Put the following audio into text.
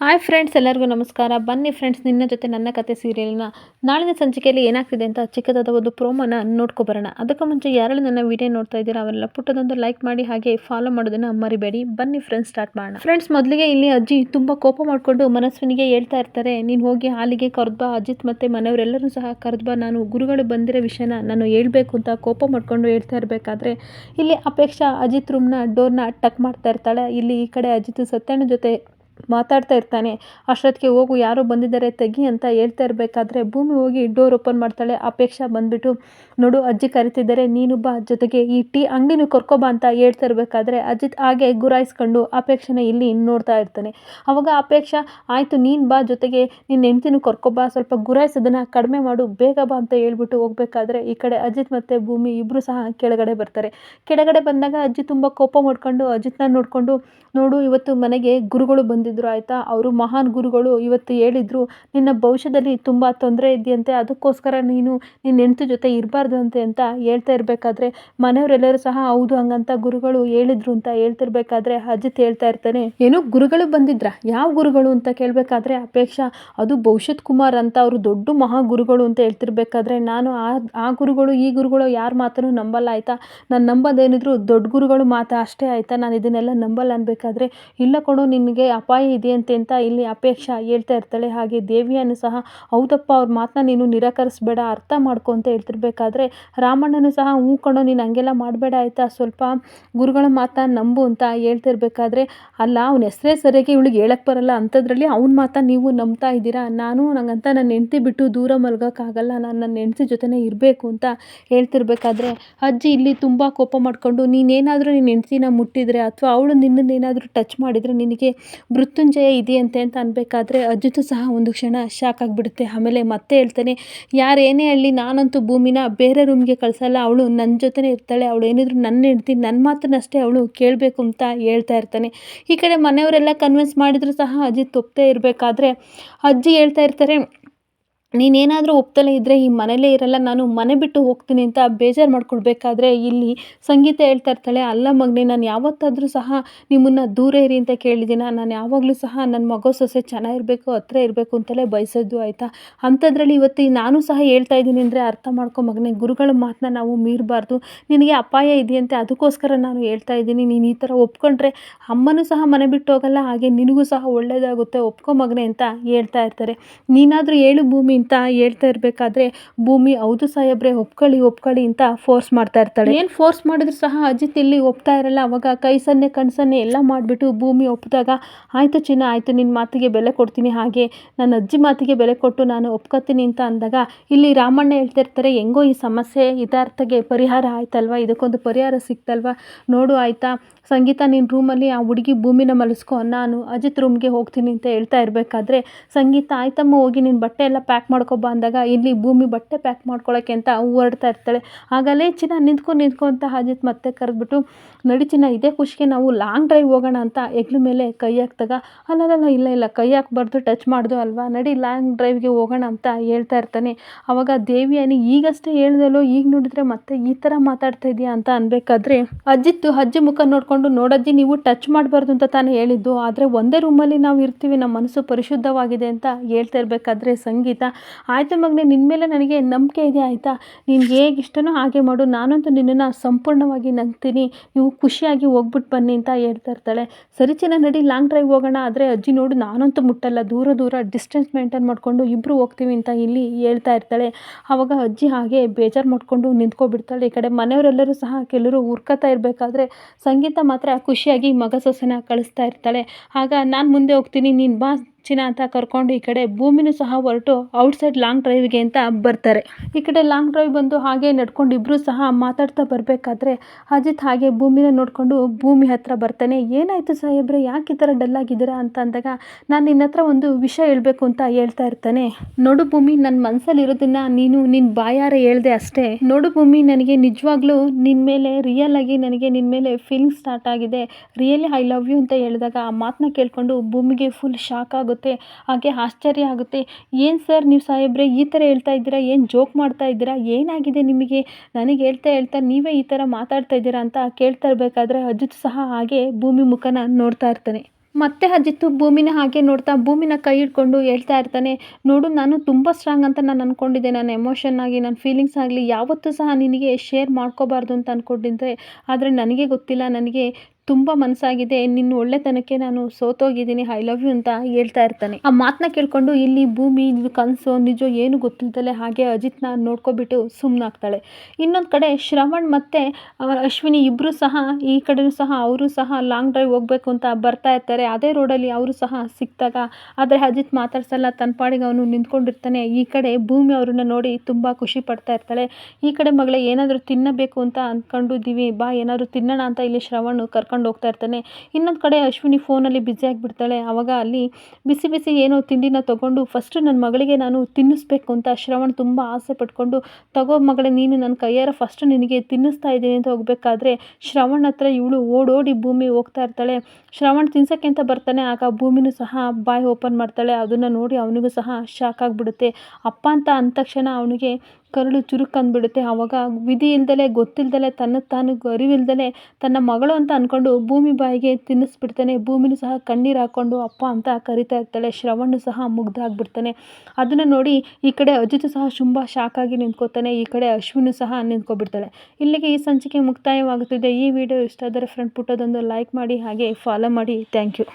Hi friends ಎಲ್ಲರಿಗೂ ನಮಸ್ಕಾರ. ಬನ್ನಿ ಫ್ರೆಂಡ್ಸ್ ನಿನ್ನ ಜೊತೆ ನನ್ನ ಕತೆ ಸೀರಿಯಲ್ನ ನಾಳಿನ ಸಂಚಿಕೆಯಲ್ಲಿ ಏನಾಗ್ತಿದೆ ಅಂತ ಚಿಕ್ಕದಾದ ಒಂದು ಪ್ರೋಮೋನ ನೋಡ್ಕೊಬರೋಣ ಅದಕ್ಕೂ ಮುಂಚೆ ಯಾರು ನನ್ನ ವಿಡಿಯೋ ನೋಡ್ತಾ ಇದ್ದೀರಾ ಅವರೆಲ್ಲ ಪುಟ್ಟದೊಂದು ಲೈಕ್ ಮಾಡಿ, ಹಾಗೆ ಫಾಲೋ ಮಾಡೋದನ್ನು ಮರಿಬೇಡಿ. ಬನ್ನಿ ಫ್ರೆಂಡ್ಸ್ ಸ್ಟಾರ್ಟ್ ಮಾಡೋಣ. ಫ್ರೆಂಡ್ಸ್ ಮೊದಲಿಗೆ ಇಲ್ಲಿ ಅಜ್ಜಿ ತುಂಬ ಕೋಪ ಮಾಡಿಕೊಂಡು ಮನಸ್ವಿನಿಗೆ ಹೇಳ್ತಾ ಇರ್ತಾರೆ, ನೀನು ಹೋಗಿ ಹಾಲಿಗೆ ಕರೆದ್ಬಾ, ಅಜಿತ್ ಮತ್ತು ಮನೆಯವರೆಲ್ಲರೂ ಸಹ ಕರೆದ್ಬಾ. ನಾನು ಗುರುಗಳು ಬಂದಿರೋ ವಿಷಯನ ನಾನು ಹೇಳಬೇಕು ಅಂತ ಕೋಪ ಮಾಡಿಕೊಂಡು ಹೇಳ್ತಾ ಇರಬೇಕಾದ್ರೆ, ಇಲ್ಲಿ ಅಪೇಕ್ಷಾ ಅಜಿತ್ ರೂಮ್ನ ಡೋರ್ನ ಟಕ್ ಮಾಡ್ತಾ ಇರ್ತಾಳೆ. ಇಲ್ಲಿ ಈ ಕಡೆ ಅಜಿತ್ ಸತ್ಯನ ಜೊತೆ ಮಾತಾಡ್ತಾ ಇರ್ತಾನೆ. ಅಷ್ಟೊತ್ತಿಗೆ ಹೋಗು, ಯಾರೋ ಬಂದಿದ್ದಾರೆ, ತೆಗಿ ಅಂತ ಹೇಳ್ತಾ ಇರಬೇಕಾದ್ರೆ ಭೂಮಿ ಹೋಗಿ ಡೋರ್ ಓಪನ್ ಮಾಡ್ತಾಳೆ. ಅಪೇಕ್ಷಾ ಬಂದ್ಬಿಟ್ಟು, ನೋಡು ಅಜ್ಜಿ ಕರಿತಿದ್ದಾರೆ, ನೀನು ಬಾ, ಜೊತೆಗೆ ಈ ಟೀ ಅಂಗಡಿನೂ ಕರ್ಕೊಬಾ ಅಂತ ಹೇಳ್ತಾ ಇರಬೇಕಾದ್ರೆ ಅಜಿತ್ ಹಾಗೆ ಗುರಾಯಿಸ್ಕೊಂಡು ಅಪೇಕ್ಷೆನ ಇಲ್ಲಿ ನೋಡ್ತಾ ಇರ್ತಾನೆ. ಅವಾಗ ಅಪೇಕ್ಷಾ, ಆಯಿತು, ನೀನು ಬಾ, ಜೊತೆಗೆ ನಿನ್ನ ಹೆಂಡ್ತಿನೂ ಕರ್ಕೊಬಾ ಸ್ವಲ್ಪ ಗುರಾಯಿಸೋದನ್ನು ಕಡಿಮೆ ಮಾಡು, ಬೇಗ ಬಾ ಅಂತ ಹೇಳ್ಬಿಟ್ಟು ಹೋಗ್ಬೇಕಾದ್ರೆ ಈ ಕಡೆ ಅಜಿತ್ ಮತ್ತು ಭೂಮಿ ಇಬ್ಬರು ಸಹ ಕೆಳಗಡೆ ಬರ್ತಾರೆ. ಕೆಳಗಡೆ ಬಂದಾಗ ಅಜ್ಜಿ ತುಂಬ ಕೋಪ ಮಾಡ್ಕೊಂಡು, ಅಜಿತ್ನ ನೋಡಿಕೊಂಡು, ನೋಡು, ಇವತ್ತು ಮನೆಗೆ ಗುರುಗಳು ಬಂದಿದ್ದರು ಆಯಿತಾ? ಅವರು ಮಹಾನ್ ಗುರುಗಳು ಇವತ್ತು ಹೇಳಿದ್ರು, ನಿನ್ನ ಭವಿಷ್ಯದಲ್ಲಿ ತುಂಬ ತೊಂದರೆ ಇದೆಯಂತೆ, ಅದಕ್ಕೋಸ್ಕರ ನೀನು ನಿನ್ನ ಹೆಂಡ್ತಿ ಜೊತೆ ಇರಬಾರ್ದು ಅಂತೆ ಅಂತ ಹೇಳ್ತಾ ಇರಬೇಕಾದ್ರೆ, ಮನೆಯವರೆಲ್ಲರೂ ಸಹ ಹೌದು ಹಂಗಂತ ಗುರುಗಳು ಹೇಳಿದ್ರು ಅಂತ ಹೇಳ್ತಿರ್ಬೇಕಾದ್ರೆ ಅಜಿತ್ ಹೇಳ್ತಾ ಇರ್ತಾನೆ, ಏನು ಗುರುಗಳು ಬಂದಿದ್ರ? ಯಾವ ಗುರುಗಳು ಅಂತ ಕೇಳಬೇಕಾದ್ರೆ ಅಪೇಕ್ಷಾ, ಅದು ಭವಿಷ್ಯತ್ ಕುಮಾರ್ ಅಂತ ಅವರು ದೊಡ್ಡ ಮಹಾ ಗುರುಗಳು ಅಂತ ಹೇಳ್ತಿರ್ಬೇಕಾದ್ರೆ, ನಾನು ಆ ಆ ಗುರುಗಳು, ಈ ಗುರುಗಳು ಯಾರ ಮಾತನ್ನು ನಂಬಲ್ಲ ಆಯಿತಾ? ನಾನು ನಂಬೋದೇನಿದ್ರು ದೊಡ್ಡ ಗುರುಗಳು ಮಾತಾ ಅಷ್ಟೇ ಆಯ್ತಾ? ನಾನು ಇದನ್ನೆಲ್ಲ ನಂಬಲ್ಲ ಅನ್ಬೇಕಾದ್ರೆ, ಇಲ್ಲ ಕೊಡು ನಿನಗೆ ಅಪಾಯ ಇದೆಯಂತೆ ಅಂತ ಇಲ್ಲಿ ಅಪೇಕ್ಷಾ ಹೇಳ್ತಾ ಇರ್ತಾಳೆ. ಹಾಗೆ ದೇವಿಯನ್ನು ಸಹ, ಹೌದಪ್ಪ, ಅವ್ರ ಮಾತನ್ನ ನೀನು ನಿರಾಕರಿಸ್ಬೇಡ, ಅರ್ಥ ಮಾಡ್ಕೊ ಅಂತ ಹೇಳ್ತಿರ್ಬೇಕಾದ್ರೆ ರಾಮಣ್ಣನು ಸಹ ಹೂಕೊಂಡು ನೀನು ಹಂಗೆಲ್ಲ ಮಾಡಬೇಡ, ಆಯಿತಾ? ಸ್ವಲ್ಪ ಗುರುಗಳ ಮಾತ ನಂಬು ಅಂತ ಹೇಳ್ತಿರ್ಬೇಕಾದ್ರೆ, ಅಲ್ಲ, ಅವನ ಹೆಸರೇ ಸರಿಯಾಗಿ ಇವಳಿಗೆ ಹೇಳಕ್ಕೆ ಬರಲ್ಲ. ಅಂಥದ್ರಲ್ಲಿ ಅವನ ಮಾತ ನೀವು ನಂಬ್ತಾ ಇದ್ದೀರಾ? ನಾನು ನಂಗಂತ ನನ್ನ ಹೆಂಡತಿ ಬಿಟ್ಟು ದೂರ ಮಲ್ಗೋಕ್ಕಾಗಲ್ಲ. ನಾನು ನನ್ನ ಹೆಂಡತಿ ಜೊತೆನೇ ಇರಬೇಕು ಅಂತ ಹೇಳ್ತಿರ್ಬೇಕಾದ್ರೆ, ಅಜ್ಜಿ, ಇಲ್ಲಿ ತುಂಬ ಕೋಪ ಮಾಡಿಕೊಂಡು ನೀನೇನಾದರೂ ನಿನ್ನ ಹೆಂಡ್ತಿನ ಮುಟ್ಟಿದರೆ ಅಥವಾ ಅವಳು ನಿನ್ನನ್ನೇನಾದರೂ ಟಚ್ ಮಾಡಿದರೆ ನಿನಗೆ ಮೃತ್ಯುಂಜಯ ಇದೆಯಂತೆ ಅಂತ ಅನ್ಬೇಕಾದ್ರೆ ಅಜ್ಜಿತು ಸಹ ಒಂದು ಕ್ಷಣ ಶಾಕ್ ಆಗಿಬಿಡುತ್ತೆ. ಆಮೇಲೆ ಮತ್ತೆ ಹೇಳ್ತಾನೆ ಯಾರೇನೇ ಹೇಳಲಿ, ನಾನಂತೂ ಭೂಮಿನ ಬೇರೆ ರೂಮ್ಗೆ ಕಳಿಸಲ್ಲ. ಅವಳು ನನ್ನ ಜೊತೆನೇ ಇರ್ತಾಳೆ. ಅವಳು ಏನಿದ್ರು ನನ್ನ ಹೆಂಡ್ತಿ ನನ್ನ ಮಾತನ್ನಷ್ಟೇ ಅವಳು ಕೇಳಬೇಕು ಅಂತ ಹೇಳ್ತಾ ಇರ್ತಾನೆ. ಈ ಕಡೆ ಮನೆಯವರೆಲ್ಲ ಕನ್ವಿನ್ಸ್ ಮಾಡಿದರೂ ಸಹ ಅಜಿತ್ ಒಪ್ಪದೇ ಇರಬೇಕಾದ್ರೆ, ಅಜ್ಜಿ ಹೇಳ್ತಾ ಇರ್ತಾರೆ ನೀನೇನಾದರೂ ಒಪ್ತಲೇ ಇದ್ದರೆ ಈ ಮನೇಲೇ ಇರಲ್ಲ, ನಾನು ಮನೆ ಬಿಟ್ಟು ಹೋಗ್ತೀನಿ ಅಂತ ಬೇಜಾರು ಮಾಡ್ಕೊಳ್ಬೇಕಾದ್ರೆ ಇಲ್ಲಿ ಸಂಗೀತ ಹೇಳ್ತಾ ಇರ್ತಾಳೆ, ಅಲ್ಲ ಮಗನೇ, ನಾನು ಯಾವತ್ತಾದರೂ ಸಹ ನಿಮ್ಮನ್ನು ದೂರ ಇರಿ ಅಂತ ಕೇಳಿದ್ದೀನ ನಾನು ಯಾವಾಗಲೂ ಸಹ ನನ್ನ ಮಗು ಸೊಸೆ ಚೆನ್ನಾಗಿರಬೇಕು, ಹತ್ರ ಇರಬೇಕು ಅಂತಲೇ ಬಯಸೋದು ಆಯಿತಾ? ಅಂಥದ್ರಲ್ಲಿ ಇವತ್ತು ನಾನು ಸಹ ಹೇಳ್ತಾ ಇದ್ದೀನಿ ಅಂದರೆ ಅರ್ಥ ಮಾಡ್ಕೊ ಮಗನೇ, ಗುರುಗಳ ಮಾತನ್ನ ನಾವು ಮೀರಬಾರ್ದು, ನಿನಗೆ ಅಪಾಯ ಇದೆಯಂತೆ ಅದಕ್ಕೋಸ್ಕರ ನಾನು ಹೇಳ್ತಾ ಇದ್ದೀನಿ, ನೀನು ಈ ಥರ ಒಪ್ಕೊಂಡ್ರೆ ಅಮ್ಮನೂ ಸಹ ಮನೆ ಬಿಟ್ಟು ಹೋಗಲ್ಲ, ಹಾಗೆ ನಿನಗೂ ಸಹ ಒಳ್ಳೆಯದಾಗುತ್ತೆ ಒಪ್ಕೊ ಮಗನೇ ಅಂತ ಹೇಳ್ತಾ ಇರ್ತಾರೆ. ನೀನಾದರೂ ಏಳು ಭೂಮಿ ಅಂತ ಹೇಳ್ತಾ ಇರಬೇಕಾದ್ರೆ ಭೂಮಿ ಹೌದು ಸಾಹೇಬ್ರೆ, ಒಪ್ಕೊಳ್ಳಿ ಒಪ್ಕೊಳ್ಳಿ ಅಂತ ಫೋರ್ಸ್ ಮಾಡ್ತಾ ಇರ್ತಾಳೆ. ಏನು ಫೋರ್ಸ್ ಮಾಡಿದ್ರು ಸಹ ಅಜಿತ್ ಇಲ್ಲಿ ಒಪ್ತಾ ಇರಲ್ಲ. ಅವಾಗ ಕೈ ಸನ್ನೆ ಕಣ್ಸನ್ನೆ ಎಲ್ಲ ಮಾಡಿಬಿಟ್ಟು ಭೂಮಿ ಒಪ್ಪಿದಾಗ ಆಯಿತು ಚಿನ್ನ, ಆಯಿತು ನಿನ್ನ ಮಾತಿಗೆ ಬೆಲೆ ಕೊಡ್ತೀನಿ, ಹಾಗೆ ನನ್ನ ಅಜ್ಜಿ ಮಾತಿಗೆ ಬೆಲೆ ಕೊಟ್ಟು ನಾನು ಒಪ್ಕೊತೀನಿ ಅಂತ ಅಂದಾಗ, ಇಲ್ಲಿ ರಾಮಣ್ಣ ಹೇಳ್ತಾ ಇರ್ತಾರೆ, ಹೆಂಗೋ ಈ ಸಮಸ್ಯೆ ಇದಾರ್ಥಗೆ ಪರಿಹಾರ ಆಯ್ತಲ್ವಾ? ಇದಕ್ಕೊಂದು ಪರಿಹಾರ ಸಿಕ್ತಲ್ವಾ? ನೋಡು ಆಯಿತಾ, ಸಂಗೀತ ನಿನ್ನ ರೂಮಲ್ಲಿ ಆ ಹುಡುಗಿ ಭೂಮಿನ ಮಲಸ್ಕೊ, ನಾನು ಅಜಿತ್ ರೂಮ್ಗೆ ಹೋಗ್ತೀನಿ ಅಂತ ಹೇಳ್ತಾ ಇರಬೇಕಾದ್ರೆ, ಸಂಗೀತ, ಆಯ್ತಮ್ಮ, ಹೋಗಿ ನಿನ್ನ ಬಟ್ಟೆ ಎಲ್ಲ ಪ್ಯಾಕ್ ಮಾಡ್ಕೊಬಾ ಅಂದಾಗ ಇಲ್ಲಿ ಭೂಮಿ ಬಟ್ಟೆ ಪ್ಯಾಕ್ ಮಾಡ್ಕೊಳ್ಳೋಕ್ಕೆ ಅಂತ ಹೊರಡ್ತಾ ಇರ್ತಾಳೆ. ಆಗಲೇ ಚಿನ್ನ ನಿಂತ್ಕೊ ನಿಂತ್ಕೊ ಅಂತ ಅಜಿತ್ ಮತ್ತೆ ಕರೆದ್ಬಿಟ್ಟು, ನಡಿ ಚಿನ್ನ, ಇದೇ ಖುಷಿಗೆ ನಾವು ಲಾಂಗ್ ಡ್ರೈವ್ ಹೋಗೋಣ ಅಂತ ಹೆಗ್ಲ ಮೇಲೆ ಕೈ ಹಾಕ್ದಾಗ ಅಲ್ಲಲ್ಲ ಇಲ್ಲ ಇಲ್ಲ, ಕೈ ಹಾಕ್ಬಾರ್ದು ಟಚ್ ಮಾಡ್ದು ಅಲ್ವಾ? ನಡಿ ಲಾಂಗ್ ಡ್ರೈವ್ಗೆ ಹೋಗೋಣ ಅಂತ ಹೇಳ್ತಾ ಇರ್ತಾನೆ. ಅವಾಗ ದೇವಿಯಾನಿ ಈಗಷ್ಟೇ ಹೇಳ್ದಲ್ಲೋ, ಈಗ ನೋಡಿದ್ರೆ ಮತ್ತೆ ಈ ಥರ ಮಾತಾಡ್ತಾ ಇದೆಯಾ ಅಂತ ಅನ್ಬೇಕಾದ್ರೆ ಅಜ್ಜಿತ್ತು ಅಜ್ಜಿ ಮುಖ ನೋಡಿಕೊಂಡು, ನೋಡಜ್ಜಿ, ನೀವು ಟಚ್ ಮಾಡಬಾರ್ದು ಅಂತ ತಾನೇ ಹೇಳಿದ್ದು, ಆದರೆ ಒಂದೇ ರೂಮಲ್ಲಿ ನಾವು ಇರ್ತೀವಿ, ನಮ್ಮ ಮನಸ್ಸು ಪರಿಶುದ್ಧವಾಗಿದೆ ಅಂತ ಹೇಳ್ತಾ ಇರಬೇಕಾದ್ರೆ ಸಂಗೀತ ಆಯಿತು ಮಗನೆ ನಿನ್ನ ಮೇಲೆ ನನಗೆ ನಂಬಿಕೆ ಇದೆ, ಆಯಿತಾ? ನಿನ್ಗೆ ಹೇಗೆ ಇಷ್ಟನೋ ಹಾಗೆ ಮಾಡು. ನಾನಂತೂ ನಿನ್ನನ್ನು ಸಂಪೂರ್ಣವಾಗಿ ನಂಬ್ತೀನಿ. ನೀವು ಖುಷಿಯಾಗಿ ಹೋಗ್ಬಿಟ್ಟು ಬನ್ನಿ ಅಂತ ಹೇಳ್ತಾ ಇರ್ತಾಳೆ. ಸರಿ ಚಿನ್ನ, ನಡಿ, ಲಾಂಗ್ ಡ್ರೈವ್ ಹೋಗೋಣ. ಆದರೆ ಅಜ್ಜಿ ನೋಡು, ನಾನಂತೂ ಮುಟ್ಟಲ್ಲ. ದೂರ ದೂರ ಡಿಸ್ಟೆನ್ಸ್ ಮೇಂಟೈನ್ ಮಾಡಿಕೊಂಡು ಇಬ್ಬರು ಹೋಗ್ತೀವಿ ಅಂತ ಇಲ್ಲಿ ಹೇಳ್ತಾ ಇರ್ತಾಳೆ. ಆವಾಗ ಅಜ್ಜಿ ಹಾಗೆ ಬೇಜಾರು ಮಾಡಿಕೊಂಡು ನಿಂತ್ಕೊಬಿಡ್ತಾಳೆ. ಈ ಕಡೆ ಮನೆಯವರೆಲ್ಲರೂ ಸಹ ಕೆಲವರು ಹುರ್ಕೋತಾ ಇರಬೇಕಾದ್ರೆ ಸಂಗೀತ ಮಾತ್ರ ಖುಷಿಯಾಗಿ ಮಗ ಸೊಸೆನ ಕಳಿಸ್ತಾ ಇರ್ತಾಳೆ. ಆಗ, ನಾನು ಮುಂದೆ ಹೋಗ್ತೀನಿ, ನೀನು ಬಾ ಚಿನ್ನ ಅಂತ ಕರ್ಕೊಂಡು ಈ ಕಡೆ ಭೂಮಿನೂ ಸಹ ಹೊರಟು ಔಟ್ಸೈಡ್ ಲಾಂಗ್ ಡ್ರೈವ್ಗೆ ಅಂತ ಬರ್ತಾರೆ. ಈ ಕಡೆ ಲಾಂಗ್ ಡ್ರೈವ್ ಬಂದು ಹಾಗೆ ನಡ್ಕೊಂಡು ಇಬ್ಬರೂ ಸಹ ಮಾತಾಡ್ತಾ ಬರಬೇಕಾದ್ರೆ ಅಜಿತ್ ಹಾಗೆ ಭೂಮಿನ ನೋಡಿಕೊಂಡು ಭೂಮಿ ಹತ್ರ ಬರ್ತಾನೆ, ಏನಾಯಿತು ಸಾಹೇಬ್ರೆ, ಯಾಕೆ ಈ ಥರ ಡಲ್ ಆಗಿದ್ದೀರಾ? ಅಂತ ಅಂದಾಗ, ನಾನು ನಿನ್ನ ಹತ್ರ ಒಂದು ವಿಷಯ ಹೇಳಬೇಕು ಅಂತ ಹೇಳ್ತಾ ಇರ್ತಾನೆ. ನೋಡು ಭೂಮಿ ನನ್ನ ಮನಸ್ಸಲ್ಲಿ ಇರೋದನ್ನ ನೀನು ನಿನ್ನ ಬಾಯಾರ ಹೇಳ್ದೆ ಅಷ್ಟೇ. ನೋಡು ಭೂಮಿ, ನನಗೆ ನಿಜವಾಗ್ಲೂ ನಿನ್ನ ಮೇಲೆ ರಿಯಲ್ ಆಗಿ ನನಗೆ ನಿನ್ನ ಮೇಲೆ ಫೀಲಿಂಗ್ ಸ್ಟಾರ್ಟ್ ಆಗಿದೆ. ರಿಯಲಿ ಐ ಲವ್ ಯು ಅಂತ ಹೇಳಿದಾಗ ಆ ಮಾತನ್ನ ಕೇಳಿಕೊಂಡು ಭೂಮಿಗೆ ಫುಲ್ ಶಾಕ್ ಆಗುತ್ತೆ. ಹಾಗೆ ಆಶ್ಚರ್ಯ ಆಗುತ್ತೆ. ಏನು ಸರ್ ನೀವು ಸಾಹೇಬ್ರೆ, ಈ ಥರ ಹೇಳ್ತಾ ಇದ್ದೀರಾ? ಏನು ಜೋಕ್ ಮಾಡ್ತಾ ಇದ್ದೀರಾ? ಏನಾಗಿದೆ ನಿಮಗೆ? ನನಗೆ ಹೇಳ್ತಾ ಹೇಳ್ತಾ ನೀವೇ ಈ ಥರ ಮಾತಾಡ್ತಾ ಇದ್ದೀರಾ ಅಂತ ಕೇಳ್ತಾ ಇರಬೇಕಾದ್ರೆ ಅಜಿತ್ ಸಹ ಹಾಗೆ ಭೂಮಿ ಮುಖನ ನೋಡ್ತಾ ಇರ್ತಾನೆ. ಮತ್ತೆ ಅಜಿತ್ತು ಭೂಮಿನ ಹಾಗೆ ನೋಡ್ತಾ ಭೂಮಿನ ಕೈ ಹಿಡ್ಕೊಂಡು ಹೇಳ್ತಾ ಇರ್ತಾನೆ, ನೋಡು ನಾನು ತುಂಬ ಸ್ಟ್ರಾಂಗ್ ಅಂತ ನಾನು ಅಂದ್ಕೊಂಡಿದ್ದೆ ನಾನು ಎಮೋಷನ್ ಆಗಿ ನನ್ನ ಫೀಲಿಂಗ್ಸ್ ಆಗಲಿ, ಯಾವತ್ತೂ ಸಹ ನಿನಗೆ ಶೇರ್ ಮಾಡ್ಕೋಬಾರ್ದು ಅಂತ ಅಂದ್ಕೊಂಡಿದ್ದೆ ಆದರೆ ನನಗೆ ಗೊತ್ತಿಲ್ಲ, ನನಗೆ ತುಂಬ ಮನಸ್ಸಾಗಿದೆ. ನಿನ್ನ ಒಳ್ಳೆತನಕ್ಕೆ ನಾನು ಸೋತೋಗಿದ್ದೀನಿ. ಐ ಲವ್ ಯು ಅಂತ ಹೇಳ್ತಾ ಇರ್ತಾನೆ. ಆ ಮಾತನ್ನ ಕೇಳ್ಕೊಂಡು ಇಲ್ಲಿ ಭೂಮಿ ಇದು ಕನಸು, ನಿಜ ಏನು ಗೊತ್ತಿಲ್ದಲೆ ಹಾಗೆ ಅಜಿತ್ನ ನೋಡ್ಕೊಬಿಟ್ಟು ಸುಮ್ಮನಾಗ್ತಾಳೆ ಇನ್ನೊಂದು ಕಡೆ ಶ್ರವಣ್ ಮತ್ತು ಅಶ್ವಿನಿ ಇಬ್ಬರು ಸಹ, ಈ ಕಡೆಯೂ ಸಹ, ಅವರು ಸಹ ಲಾಂಗ್ ಡ್ರೈವ್ ಹೋಗಬೇಕು ಅಂತ ಬರ್ತಾ ಇರ್ತಾರೆ. ಅದೇ ರೋಡಲ್ಲಿ ಅವರು ಸಹ ಸಿಕ್ಕಿದಾಗ, ಆದರೆ ಅಜಿತ್ ಮಾತಾಡ್ಸಲ್ಲ. ತನ್ನ ಪಾಡಿಗೆ ಅವನು ನಿಂತ್ಕೊಂಡಿರ್ತಾನೆ. ಈ ಕಡೆ ಭೂಮಿ ಅವ್ರನ್ನ ನೋಡಿ ತುಂಬ ಖುಷಿ ಪಡ್ತಾ ಇರ್ತಾಳೆ. ಈ ಕಡೆ ಮಗಳೇ, ಏನಾದರೂ ತಿನ್ನಬೇಕು ಅಂತ ಅಂದ್ಕೊಂಡಿದ್ದೀವಿ ಬಾ, ಏನಾದರೂ ತಿನ್ನೋಣ ಅಂತ ಇಲ್ಲಿ ಶ್ರವಣ್ ಕರ್ಕೊಂಡು ಹೋಗ್ತಾ ಇರ್ತಾನೆ. ಇನ್ನೊಂದು ಕಡೆ ಅಶ್ವಿನಿ ಫೋನಲ್ಲಿ ಬ್ಯುಸಿ ಆಗಿಬಿಡ್ತಾಳೆ. ಆವಾಗ ಅಲ್ಲಿ ಬಿಸಿ ಬಿಸಿ ಏನೋ ತಿಂಡಿನ ತೊಗೊಂಡು ಫಸ್ಟು ನನ್ನ ಮಗಳಿಗೆ ನಾನು ತಿನ್ನಿಸ್ಬೇಕು ಅಂತ ಶ್ರವಣ್ ತುಂಬ ಆಸೆ ಪಟ್ಕೊಂಡು, ತಗೋ ಮಗಳೇ, ನೀನು ನನ್ನ ಕೈಯಾರ ಫಸ್ಟ್ ನಿನಗೆ ತಿನ್ನಿಸ್ತಾ ಇದ್ದೀನಿ ಅಂತ ಹೋಗಬೇಕಾದ್ರೆ ಶ್ರವಣ್ ಹತ್ರ ಇವಳು ಓಡೋಡಿ ಭೂಮಿ ಹೋಗ್ತಾ ಇರ್ತಾಳೆ. ಶ್ರವಣ್ ತಿನ್ಸೋಕ್ಕೆ ಅಂತ ಬರ್ತಾನೆ, ಆಗ ಭೂಮಿನೂ ಸಹ ಬಾಯ್ ಓಪನ್ ಮಾಡ್ತಾಳೆ. ಅದನ್ನು ನೋಡಿ ಅವನಿಗೂ ಸಹ ಶಾಕ್ ಆಗಿಬಿಡುತ್ತೆ. ಅಪ್ಪ ಅಂತ ಅಂದ ತಕ್ಷಣ ಅವನಿಗೆ ಕರಳು ಚುರುಕು ಅಂದ್ಬಿಡುತ್ತೆ ಆವಾಗ ವಿಧಿ ಇಲ್ದಲೆ ಗೊತ್ತಿಲ್ದಲೆ, ತನ್ನ ತಾನು ಅರಿವಿಲ್ದಲೆ ತನ್ನ ಮಗಳು ಅಂತ ಅಂದ್ಕೊಂಡು ಭೂಮಿ ಬಾಯಿಗೆ ತಿನ್ನಿಸ್ಬಿಡ್ತಾನೆ. ಭೂಮಿನೂ ಸಹ ಕಣ್ಣೀರು ಹಾಕ್ಕೊಂಡು ಅಪ್ಪ ಅಂತ ಕರಿತಾ ಇರ್ತಾಳೆ. ಶ್ರವಣ್ಣು ಸಹ ಮುಗ್ದಾಗ್ಬಿಡ್ತಾನೆ. ಅದನ್ನು ನೋಡಿ ಈ ಕಡೆ ಅಜಿತ್ ಸಹ ತುಂಬ ಆಗಿ ನಿಂತ್ಕೋತಾನೆ. ಈ ಕಡೆ ಅಶ್ವಿನು ಸಹ ನಿಂತ್ಕೊಬಿಡ್ತಾಳೆ. ಇಲ್ಲಿಗೆ ಈ ಸಂಚಿಕೆ ಮುಕ್ತಾಯವಾಗುತ್ತಿದೆ. ಈ ವಿಡಿಯೋ ಇಷ್ಟ ಆದರೆ ಫ್ರೆಂಡ್ ಪುಟ್ಟದೊಂದು ಲೈಕ್ ಮಾಡಿ ಹಾಗೆ ಫಾಲೋ ಮಾಡಿ. Thank you